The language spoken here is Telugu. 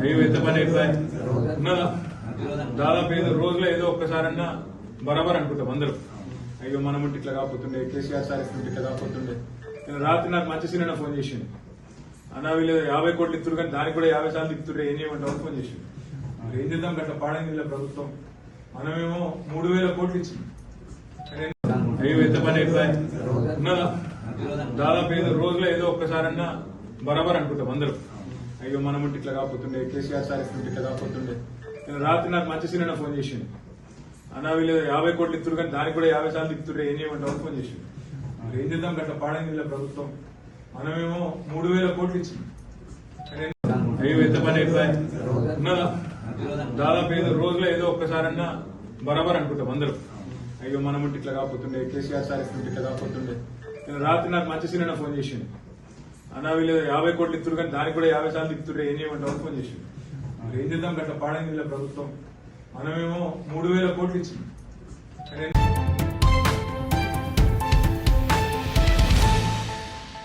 అయ్యో ఎంత పని అయిపోయి ఉన్నదా దాదాపు ఏదో రోజులో ఏదో ఒక్కసారన్నా బరాబర్ అనుకుంటాం అందరూ అయ్యో మనం ఉంటే ఇట్లా కాకపోతుండే కేసీఆర్ సార్ ఉంటే ఇట్లా కాకపోతుండే. నేను రాత్రి నాకు మంచి సినిమా ఫోన్ చేసిండు. అన్నా వీళ్ళు యాభై కోట్లు ఇస్తున్నారు కానీ దానికి కూడా యాభై సార్లు ఇస్తుంటే ఏం చేయమంటావు ఫోన్ చేసిండు. ఏం చేద్దాం గట్ల పాడైంది వీళ్ళ ప్రభుత్వం. మనమేమో మూడు వేల కోట్లు ఇచ్చింది అయ్యో ఎంత పని అయిపోయి ఉన్నదా దాదాపు ఏదో రోజులో ఏదో ఒక్కసారన్నా బరాబర్ అనుకుంటాం అందరూ అయ్యో మనం ఉంటే ఇట్లా కాకపోతుండే కేసీఆర్ సార్ ఉంటే ఇట్లా కాకపోతుండే. నేను రాత్రి నాకు మంచి సినిమా ఫోన్ చేసిండు. అన్నా వీళ్ళు యాభై కోట్లు ఇస్తున్నారు కానీ దానికి కూడా యాభై సార్లు ఇస్తుంటే ఏం చేయమంటావు ఫోన్ చేసిండు. ఏం చేద్దాం గట్ల పాడైంది వీళ్ళ ప్రభుత్వం. మనమేమో మూడు వేల కోట్లు ఇచ్చింది అయ్యో ఎంత పని అయిపోయి ఉన్నదా? దాదాపు ఏదో రోజులో ఏదో ఒక్కసారన్నా బరాబర్ అనుకుంటాం అందరూ అయ్యో మనం ఉంటే ఇట్లా కాకపోతుండే కేసీఆర్ సార్ ఉంటే ఇట్లా కాకపోతుండే. నేను రాత్రి నాకు మంచి సినిమా ఫోన్ చేసిండు. అన్నా వీళ్ళు యాభై కోట్లు ఇస్తున్నారు కానీ దానికి కూడా యాభై సార్లు ఇస్తుంటే ఏం చేయమంటావు? ఫోన్ చేసి. మరి ఏం చేద్దాం? గట్ల పాడైంది వీళ్ళ ప్రభుత్వం. మనమేమో మూడు వేల కోట్లు ఇచ్చింది